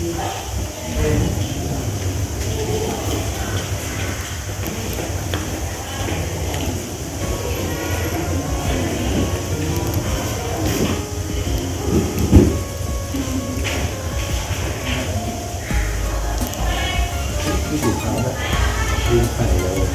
ที่สีขาวแบบยืนใส่เลย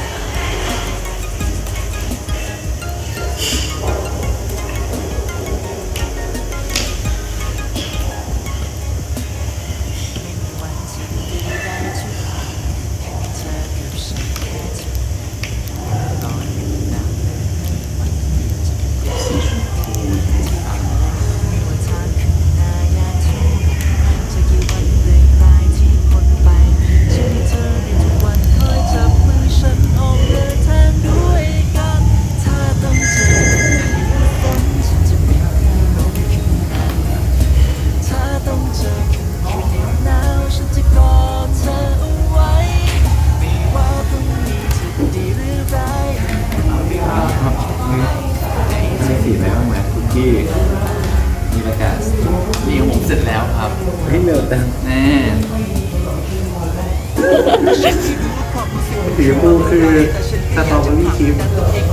างไหมคุกกี้มีประกาศนี่ของผมเสร็จแล้วครับเฮ้ยเร็วจังแน่สีชมพูคือสตรอเบอรี่ชีส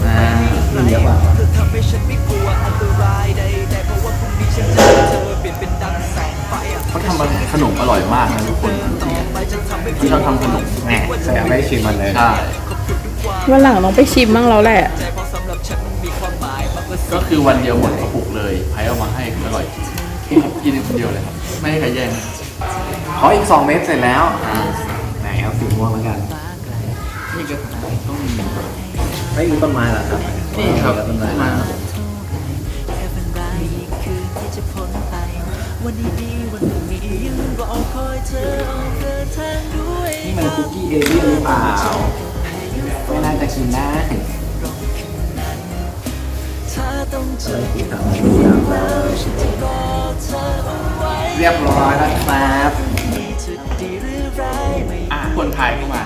อ่ามีเยอะกว่าเธอทำให้ฉันไม่กลัวอันตรายใดๆเพราะว่าพรุ่งนี้ฉันจะเจอเปลี่ยนเป็นดังแสงไฟอะเขาทำขนมอร่อยมากนะทุกคนต่อไปจะทำให้ที่ชอบทำขนมแหมแสดงไม่ชิมมันเลยใช่วันหลังลองไปชิมบ้างแล้วแหละ กกว่าสิ่งก็คือวันเดียวหมดกระปุกเลยไพ่เอามาให้คืออร่อยกินกินคนเดียวเลยครับไม่ให้ใครแย่งนะขออีกสองเม็ดเสร็จแล้วไหนเอาสีม่วงแล้วกัน นี่ก็ต้องมีไม่มีต้นไม้เหรอครับนี่ครับต้นไม้มาแค่เป็นไรอีกคืนที่จะพ้นไปวันดีๆวันนี้ยังรอคอยเธอออกเดินทางด้วย นี่มันคุกกี้เอเลี่ยนหรือเปล่าไม่น่าจะกินได้ถ้าต้ องเจอสีขาวสีขาวแล้วฉันจะกอดเธอเอาไว้เรียบร้อยแล้วครับนี่จะดีหรือร้ายไม่อะคนไทยเข้ามา